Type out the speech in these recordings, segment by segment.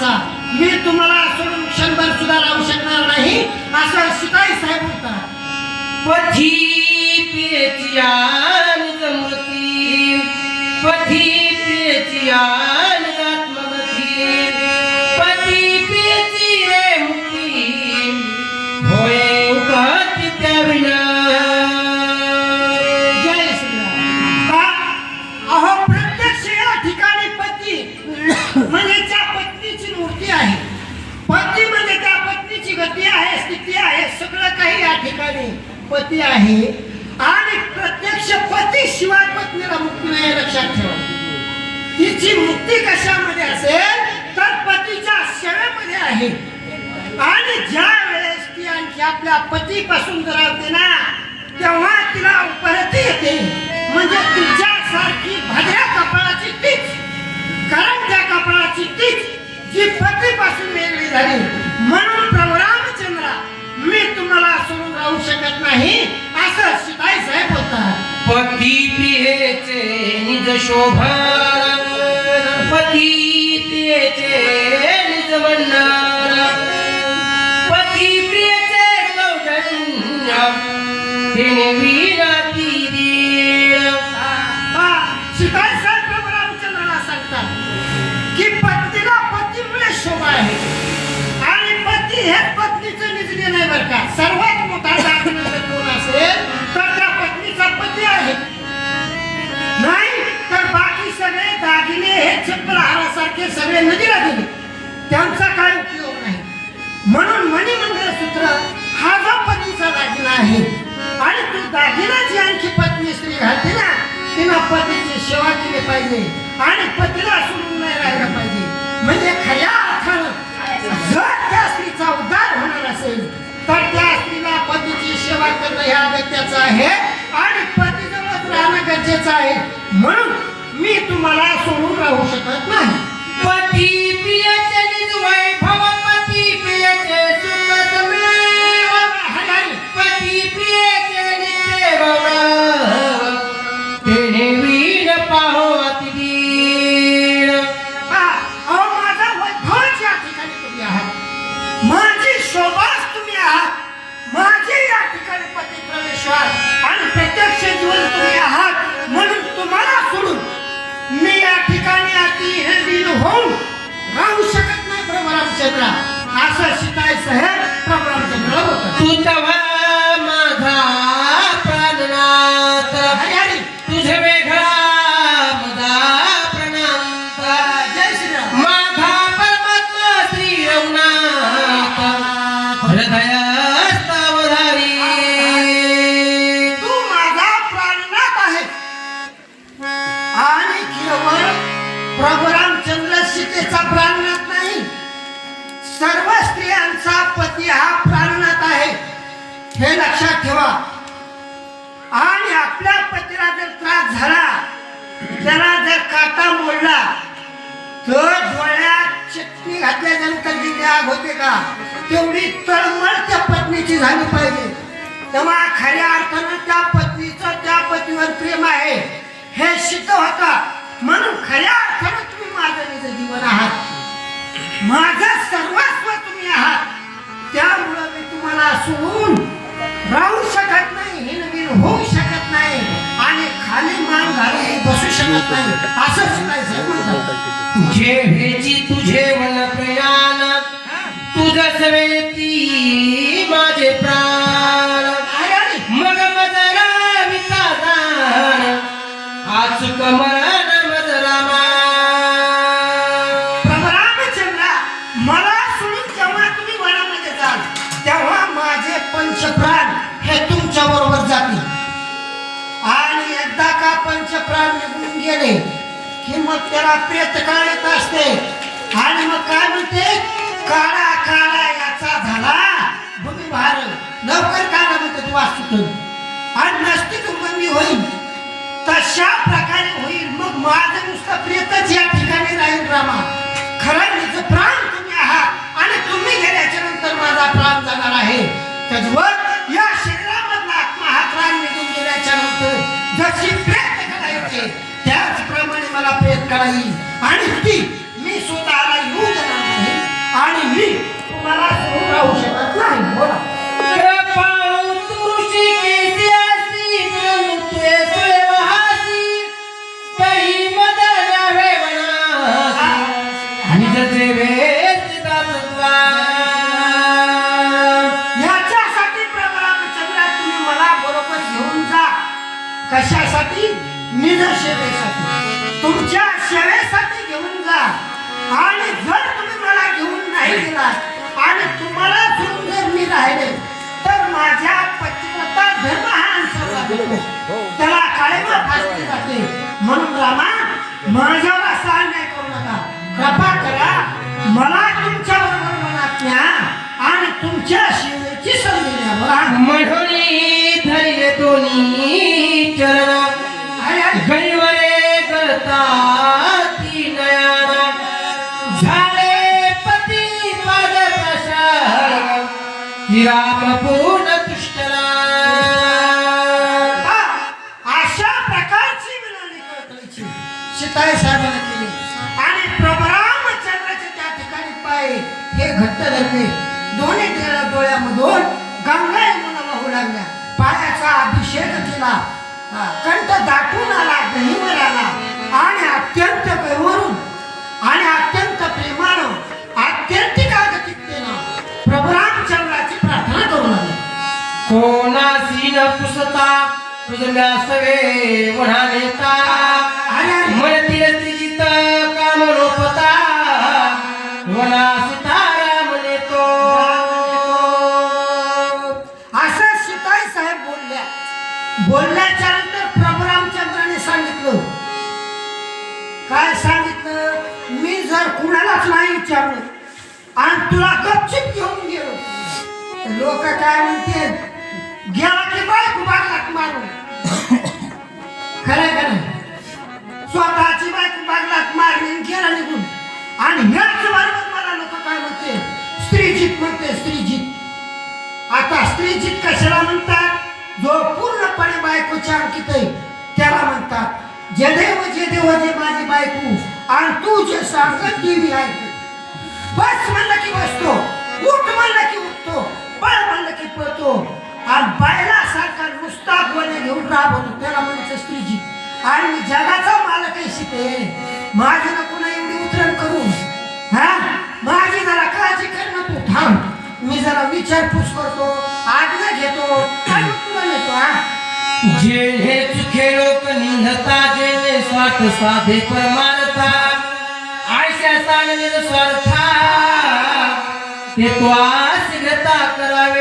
वाचा मी तुम्हाला सोडून क्षणभर सुद्धा राहू शकणार नाही असं शिकाई साहेब बोलतात पथी पेचियान जमती पथी पेचिया आहे आणि प्रत्यक्ष पती शिवाय पत्नीला मुक्ती नाही लक्षात ठेवा. तिची मुक्ती कशामध्ये असेल? तर पतीच्या सेवेमध्ये आहे. आणि ज्या वेळेस ती आणखी आपल्या पतीपासून दुरावते ना तेव्हा तिला परत येते. म्हणजे तिच्यासारखी भद्र्या कपाळाची तीच कारण त्या कपाळाची तीच जी पतीपासून वेगळी झाली. म्हणून प्रभू मी तुम्हाला सोडून राहू शकत नाही. निज शोभा पती पती प्रियचे सौजन्य हे चप्पल सगळे नदीला गेले. त्यांचा काय उपयोग नाही. म्हणून मणी सूत्र हा जो पतीचा दागिना आहे आणि तू दागिना जी आणखी पत्नी स्त्री घालते ना तिला पतीची सेवा केली पाहिजे आणि पतीला सोडून नाही राहिलं पाहिजे. म्हणजे खऱ्या अर्थानं जर त्या स्त्रीचा उद्धार होणार असेल तर त्या स्त्रीला पतीची सेवा करणं हे अगत्याचं आहे आणि पतीजवळच राहणं गरजेचं आहे. म्हणून मी तुम्हाला सोडून राहू शकत नाही. पती प्रियचे निज वैभव पती प्रियचे सुख समेव. पती प्रियचे प्रभू रामचंद्र सीतेचा प्राणनाथ नाही. सर्व स्त्रियांचा पती हा प्राणनाथ आहे. हे लक्षात ठेवा. आणि आपल्या पतीला जर त्रास झाला त्याला जर काटा मोडला तर डोळ्यात चटणी घातल्यानंतर जी आग होते का तेवढी तळमळ त्या पत्नीची झाली पाहिजे. तेव्हा खऱ्या अर्थानं त्या पत्नीचं त्या पतीवर प्रेम आहे. हे सिद्ध होतं. म्हणून खऱ्या अर्थानं तुम्ही माझं निज जीवन आहात. माझं सर्वस्व तुम्ही आहात. त्यामुळं मी तुम्हाला सोडून राहू शकत नाही हे नवीन होऊ शकत नाही आणि खाली मान घालून बसू शकत नाही. असं शिकायचं म्हणतात तुझे भेची तुझे वन प्रयाण तुझ सवेती माझे प्राण. मग मजरा विकादान आज कमरण निघून गेले त्याला प्रेत काढत असते. आणि मग काय म्हणते? काळा काळा याचा झाला. भूमी भार. लवकर काढा म्हणते तू वाचतो आणि नसती दुर्गंधी होईल तशा प्रकारे होईल. मग माझं नुसतं प्रेतच या ठिकाणी राहील रामा. खरं निज प्राण तुम्ही आहात. आणि तुम्ही गेल्याच्यानंतर माझा प्राण जाणार आहे. त्याच्यावर माझ्यावर असा नाही करू नका. कृपा करा. मला तुमच्या बरोबर मनात न्या आणि तुमच्या शिवेची संधी द्या बघा म्हणून धैर्य दोन्ही चरण कोणासी न पुसता तुझ्या सवे म्हणा नेता. म्हणतील त्रिजित काम रोपता वना सीताराम नेतो. असं सीताई साहेब बोलल्या. बोलल्याच्या नंतर प्रभू रामचंद्राने सांगितलं. काय सांगितलं? मी जर कुणालाच नाही विचारलं आणि तुला गपचिप घेऊन गेलो. लोक काय म्हणते गेला की बायको बागलात मारून. खरं खरं स्वतःची बायको बागलात मारली आणि गेला निघून. आणि ह्याच बरोबर मला लोक काय म्हणते? स्त्रीजीत म्हणते स्त्रीजीत. आता स्त्रीजीत कशाला म्हणतात? जो पूर्णपणे बायकोच्या अंकित आहे त्याला म्हणतात जे देव जे देव जे माझी बायको आणि तू जे सांग ती मी ऐकू बस म्हणलं की बसतो उठ म्हणलं की उठतो पळ म्हणलं की पळतो आणि बायला सारखा नुसता कोणी घेऊन राबवतो. त्याला म्हणायचं स्त्रीजी आणि मी जगाचा मालक आहे शिके माझी ना कुणा एवढी उतरण करू. हा? माझी जरा काळजी कर ना तू. थांब. मी जरा विचारपूस करतो आज्ञा घेतो. आणि तुला नेतो हा? जेणे चुके लोक निंदता जेणे स्वार्थ साधे परमार्था. आयशा सांगणे स्वार्था. ते तो शीघ्रता करावे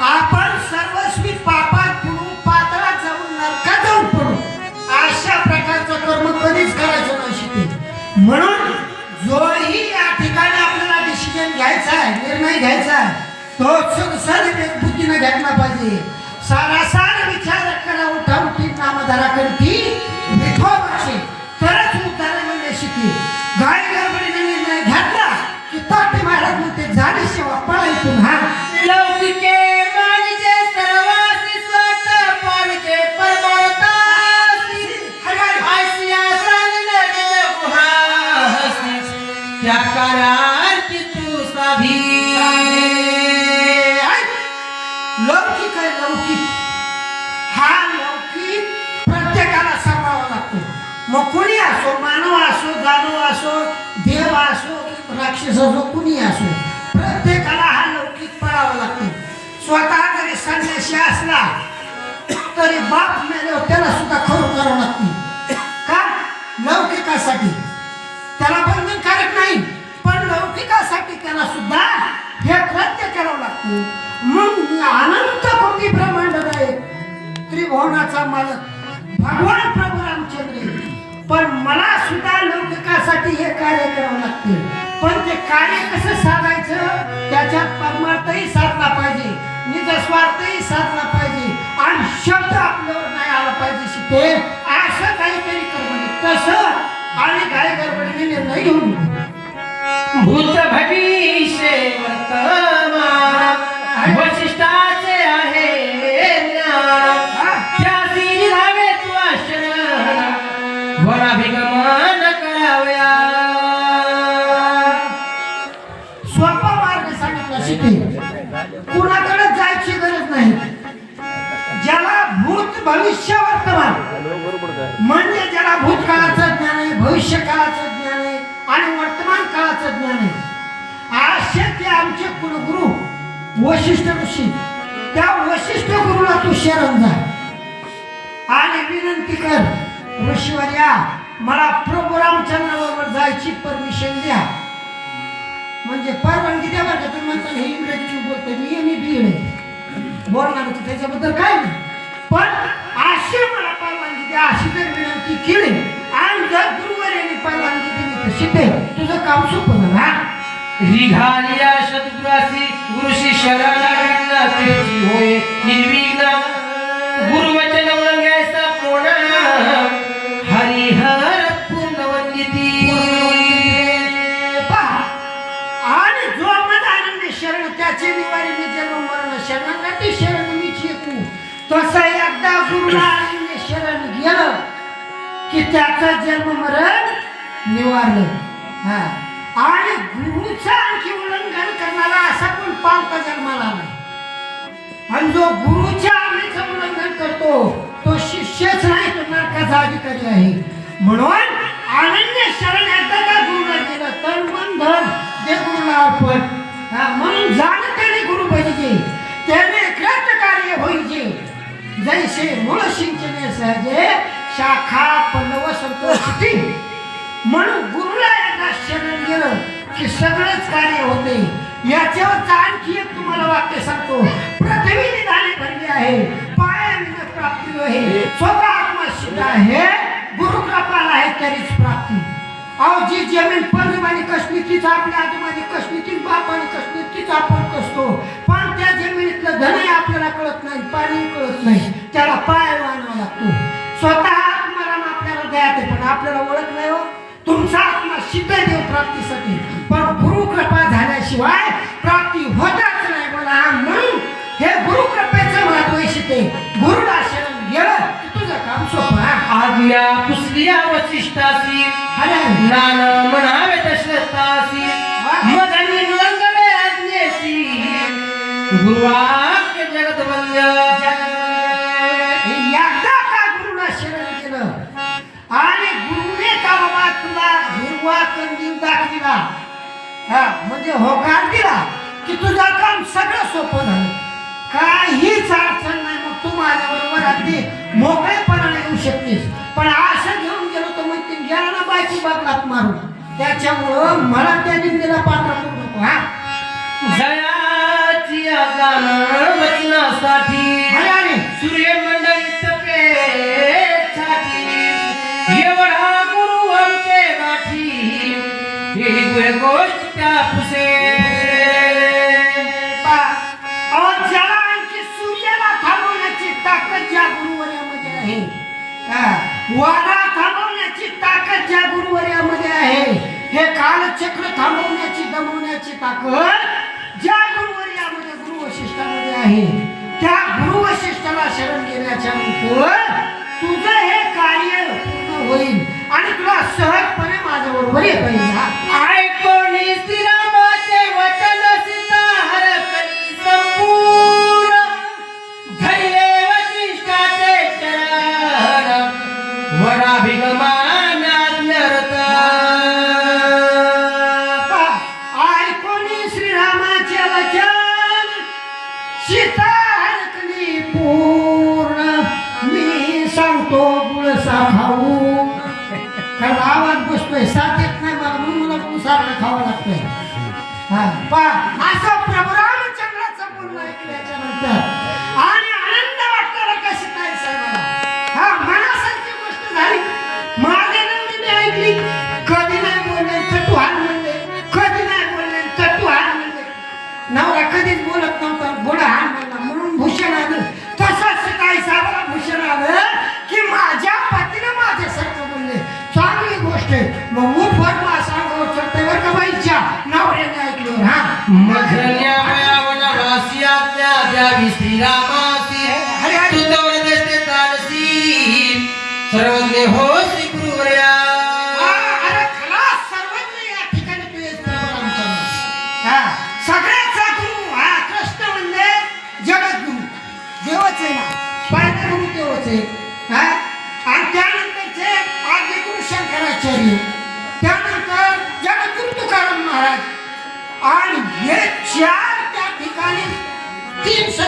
आपण सर्वस्वी पापात पडू पातळात जाऊन नरकात जाऊन पडू अशा प्रकारचं कर्म कधीच करायचं नाही शिकते म्हणून जोही या ठिकाणी आपल्याला डिसिजन घ्यायचा आहे निर्णय घ्यायचा आहे. तो सर बुद्धीनं घेतला पाहिजे. सारासार विचार करा उठा उठी नामधारा करती विठोबाची. तरच उद्धार म्हणजे शिकली गाय असो प्रत्येकाला हा लौकिक पडावा लागतो. स्वतः जरी संन्यासी असला तरी बाप मेल्यावर त्याला सुद्धा खरं करावं लागते. का? लौकिकासाठी. त्याला बंधनकारक नाही पण लौकिकासाठी त्याला सुद्धा हे कृत्य करावं लागतो. मग मी अनंत कोटी ब्रह्मांड आहे त्रिभुवनाचा मालक भगवान प्रभू रामचंद्र. पण मला सुद्धा लौकिकासाठी हे कार्य करावं लागते. पण ते कार्य कसं साधायचं? त्याच्यात परमार्थही साधला पाहिजे. निज स्वार्थही साधला पाहिजे. आणि शब्द आपल्यावर नाही आला पाहिजे शिके. असं काहीतरी कर्म तसं आणि काय गडबडीने निर्णय घेऊन भूत भविष्य वर्तमान वशिष्ठाचे भविष्य काळाचं ज्ञान आहे आणि वर्तमान काळाचं ज्ञान आहे. असे ते आमचे कुलगुरु वशिष्ठ ऋषी त्या वशिष्ठ गुरुला तू शरण जा. आणि विनंती कर ऋषीवर्या मला प्रभू रामचंद्रावर जायची परमिशन द्या. म्हणजे परवानगी द्या बरं का तुम्ही म्हणता हे इंग्रजी बोलतो मी मी बीड आहे. बोलणार होतो त्याच्याबद्दल काय नाही. पण अशी मला परवानगी द्या अशी जर विनंती केली आणि जर गुरु परवानगी दिली तर शिते. तुझं काम सोपं झालं हा? रिघालिया गुरुशी होय. निर्विघ्न गुरुवचन हरिहर पूर्णवंदिती. आणि जो आनंद शरण त्याचे निवारी मी जन्म मरण शरणागती शरण मी तसं एकदा गुरुला आनंद शरण गेलं की त्याचं जन्म मरण मारलं. हा. आणि गुरुचं आणखी उल्लंघन करणारा असा कोण पावता जन्माला नाही आणि जो गुरुच्या आज्ञेचं उल्लंघन करतो तो शिष्यच नाही तो नरकाचा अधिकारी आहे. म्हणून अनन्य शरण एकदा का गुरुला गेलं तर मन धन ते गुरुला अर्पण. हा, म्हणून जाण त्याने गुरु पाहिजे त्याने कृत कार्य होईजे. जैसे मूळ सिंचने सहजे शाखा पल्लव संतोषी म्हणून गुरुला एकदा शरण गेलं की सगळंच कार्य होते. याच्यावर आणखी एक तुम्हाला वाक्य सांगतो. पृथ्वी निधाने भरली आहे. पायाने प्राप्ती आहे स्वतः आत्मा सिद्ध आहे. गुरु कृपाला आहे तरीच प्राप्ती. अहो जी जमीन पंजमाने कसली तीच आपल्या आजूबाजी कसली तीच बापाने कसली तीच आपण कसतो. पण त्या जमिनीतलं धनही आपल्याला कळत नाही पाणी कळत नाही. त्याला पाय आणावा लागतो. स्वतः आत्माराम आपल्याला द्यायचे पण आपल्याला ओळख नाही हो. तुमचा आत्मा सिद्ध देव प्राप्तीसाठी पण गुरु कृपा झाल्याशिवाय प्राप्ती होतच नाही बोला. म्हणून हे गुरु कृपेचं महत्त्व शिते गुरुला शरण गेलं की तुझं काम सोपं. आज्ञा पुसलिया वसिष्ठासी? अरे नान म्हणावे दशरथासी मदनी लंगडे आज्ञेसी गुरुवाक्य हा म्हणजे होकार दिला की तुझं काम सगळं सोपं झालं. काहीच अडचण नाही मग तू माझ्या बरोबर अगदी मोकळेपणाने येऊ शकतेस. पण असं घेऊन गेलो तर मग ते गेला ना बायची बागलात मारून. त्याच्यामुळं मला त्या निंदेला पात्र करू नको हा. जयाची आजान वचनासाठी तपे छाती एवढा गुरु आमचे गाठी. ही गोष्ट पुसे। ज्याला सूर्याला थांबवण्याची ताकद ज्या आहे हा, वारा थांबवण्याची ताकद ज्या गुरुवर्यामध्ये आहे हे कालचक्र थांबवण्याची दमवण्याची ताकद ज्या गुरुवर्यामध्ये गुरु वशिष्ठामध्ये आहे त्या गुरु वशिष्ठाला शरण घेण्याच्या नंतर तुझं हे कार्य पूर्ण होईल. आणि तुला सहजपणे माझ्या बरोबर येता येईल हा.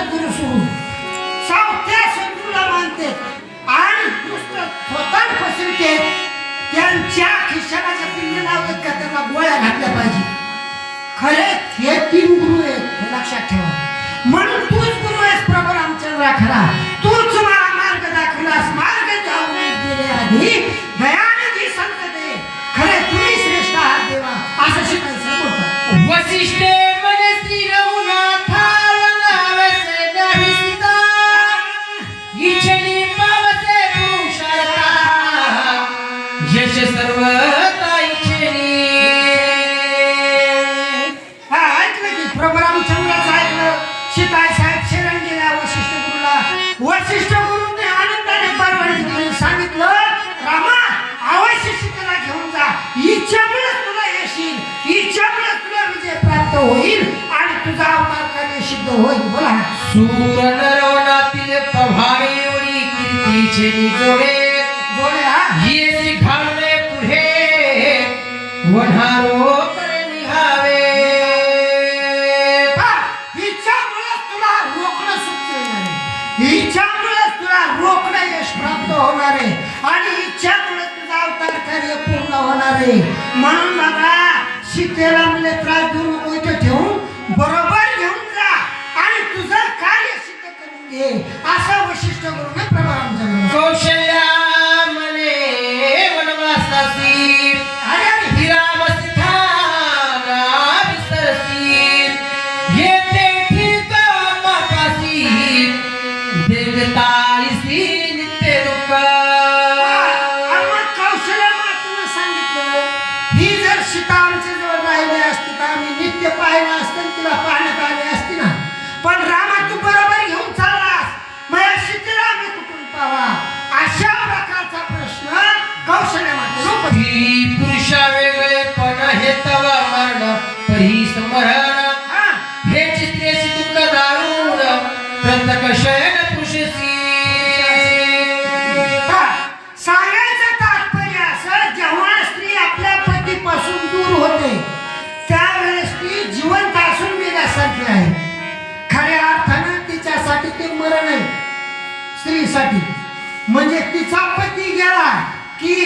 सद्गुरु सोडून. चौथ्या सद्गुरूला मानते. आणि नुसतं स्वतः पसरते. त्यांच्या खिशाच्या पिल्ली लावतात का? त्यांना गोळ्या घातल्या पाहिजे. खरे हे तीन गुरु आहेत हे लक्षात ठेवा. म्हणून तूच गुरु आहेस प्रभू रामचंद्रा खरा. बोला सूर नरवनातील प्रभावी एवढी कीर्तीचे निजोडे जोडे। हा। येसी घालणे पुढे वढारो करे निघावे तुला रोखणं तुला यश प्राप्त होणार आहे. आणि इच्छामुळे तुझा अवतार कार्य पूर्ण होणार आहे. म्हणून बाबा सीतेला त्रास ठेवून बरोबर करून घे असं वशिष्ठ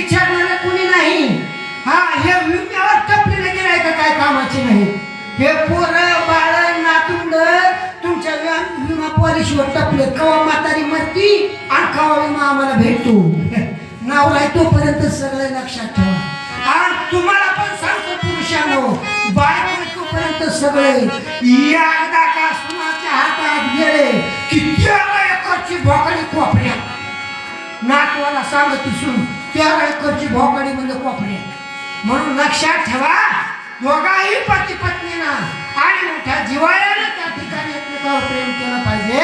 विचारणारे कोणी नाही. हा हे विम्यावर टपलेले गेलाय का काय कामाचे नाही? हे पोरं बाळ नातुंड तुमच्या विमा- विमा पॉलिसीवर टपले कवा म्हातारी मरती आणि कवा विमा आम्हाला भेटतो? नाव आहे तोपर्यंत सगळे लक्षात ठेवा. आणि तुम्हाला पण सांगतो पुरुषांनो बायको तोपर्यंत सगळे एकदा का सुनाच्या हातात गेले की तेरा एकरची भोकडी कोपऱ्या नातवाला सांगत सुन त्या एकरची भोकडी म्हणजे कोपऱ्या म्हणून लक्षात ठेवा दोघाही पती पत्नीना आणि मोठ्या जिवाळ्यानं त्या ठिकाणी एकमेकावर प्रेम केलं पाहिजे.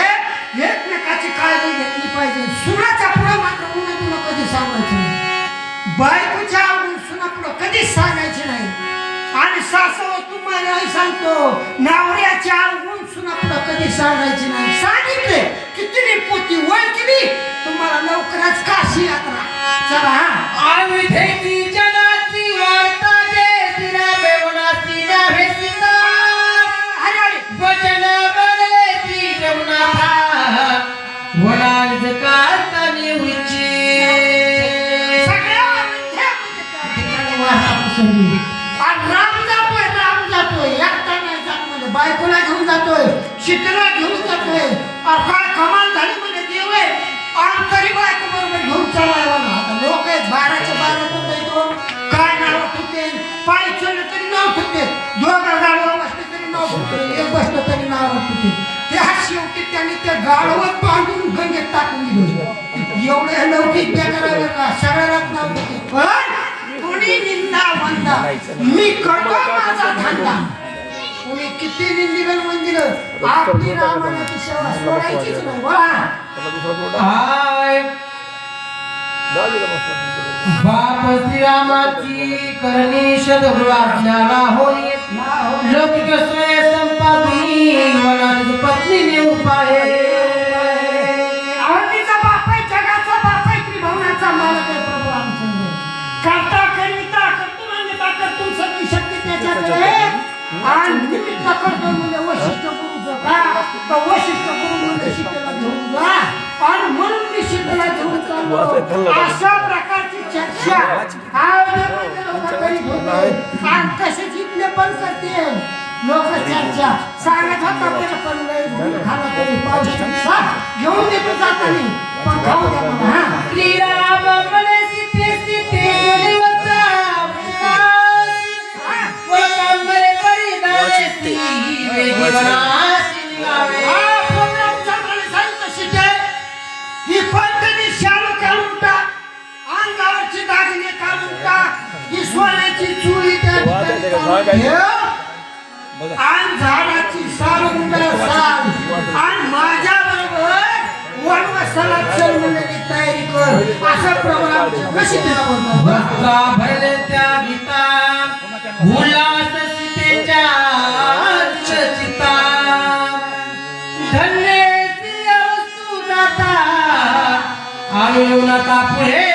एकमेकाची काळजी घेतली पाहिजे. सुनाचा पुढे मात्र उन्हा तुला कधी सांगायचं नाही. बायकोच्या आवडून सुना पुढं कधीच सांगायचे नाही. आणि सासव तुम्हाला सांगतो नावऱ्याच्या आवडून सुना पुढं कधी सांगायचे नाही. सांगितले किती पोती वय तुम्हाला लवकरच काशी यात्रा बायकोला घेऊन जातोय शीतला घेऊन जातोय. अरे काय त्यांनी त्या बांधून गंगेत टाकून दिली. एवढे लौकिक बेकारावे का सगळ्यालाच नाव पण कोणी निंदा म्हणता मी करतो माझा धंदा. कोणी किती निंदिलं मंदिर आपली रामाची सेवा सोडायचीच नाही. बोला. आय बाप श्रीरामाची करणी शतगृहाज्ञाला होई लौकिक स्वय संपादी वनांज पत्नीने उपाय अशा प्रकारची चर्चा इथले पण करते लोक चर्चा सांगत होता पण खाला तरी पावसाची घेऊन देतो जातानी. पण खाऊ द्या मला हा. श्रीराम म्हणे आणि झाडाची साल मुंडा साल. आणि माझ्या बरोबर वनवासाला चल म्हणण्याची तयारी कर. कशी तिला बोलतात बरं? भक्ता भरले त्या गीता उल्हास सीतेच्या चिता धन्य ती वस्तू जाता आलो येऊ नका पुढे.